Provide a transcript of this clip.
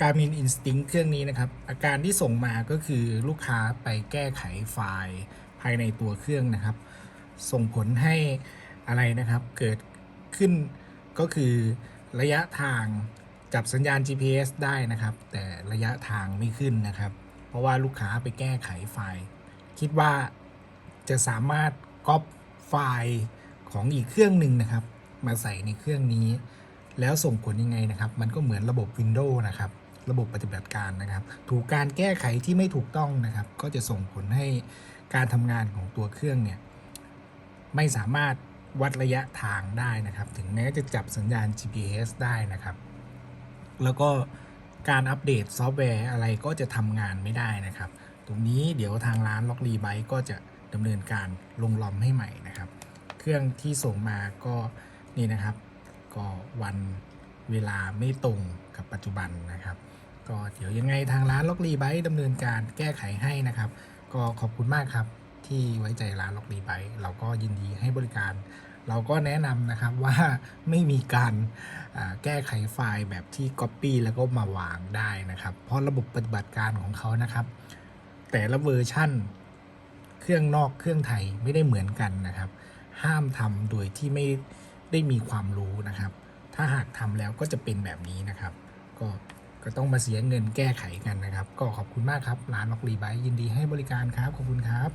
Garmin Instinct เครื่องนี้นะครับ อาการที่ส่งมาก็คือลูกค้าไปแก้ไขไฟล์ภายในตัวเครื่องนะครับ ส่งผลให้อะไรนะครับเกิดขึ้นก็คือระยะทางจับสัญญาณ GPS ได้นะครับ แต่ระยะทางไม่ขึ้นนะครับ เพราะว่าลูกค้าไปแก้ไขไฟล์ คิดว่าจะสามารถก๊อปไฟล์ของอีกเครื่องหนึ่งนะครับ มาใส่ในเครื่องนี้ แล้วส่งผลยังไงนะครับ มันก็เหมือนระบบ Windows นะครับ ระบบปฏิบัติการนะครับ ถูกการแก้ไขที่ไม่ถูกต้องนะครับ ก็จะส่งผลให้การทำงานของตัวเครื่องเนี่ยไม่สามารถวัดระยะทางได้นะครับ ถึงแม้จะจับสัญญาณ GPS ได้นะครับ แล้วก็การอัปเดตซอฟต์แวร์อะไรก็จะทำงานไม่ได้นะครับ ตรงนี้เดี๋ยวทางร้านล็อกรีไบก็จะดำเนินการลงลอมให้ใหม่นะครับ เครื่องที่ส่งมาก็นี่นะครับ ก็วัน เวลาไม่ตรงกับปัจจุบันนะครับ ก็เดี๋ยวยังไงทางร้านล็อกรีไบต์ดำเนินการแก้ไขให้นะครับ ก็ขอบคุณมากครับที่ไว้ใจร้านล็อกรีไบต์เราก็ยินดีให้บริการ เราก็แนะนำนะครับว่าไม่มีการแก้ไขไฟล์แบบที่ Copy แล้วก็มาวางได้นะครับ เพราะระบบปฏิบัติการของเขานะครับ แต่ละเวอร์ชั่นเครื่องนอกเครื่องไทยไม่ได้เหมือนกันนะครับ ห้ามทำโดยที่ไม่ได้มีความรู้นะครับ ถ้าหากทำแล้วก็จะเป็นแบบนี้นะครับ ก็ก็ต้องมาเสียเงินแก้ไขกันนะครับ ก็ขอบคุณมากครับร้านล็อกรีไบยินดีให้บริการครับขอบคุณครับ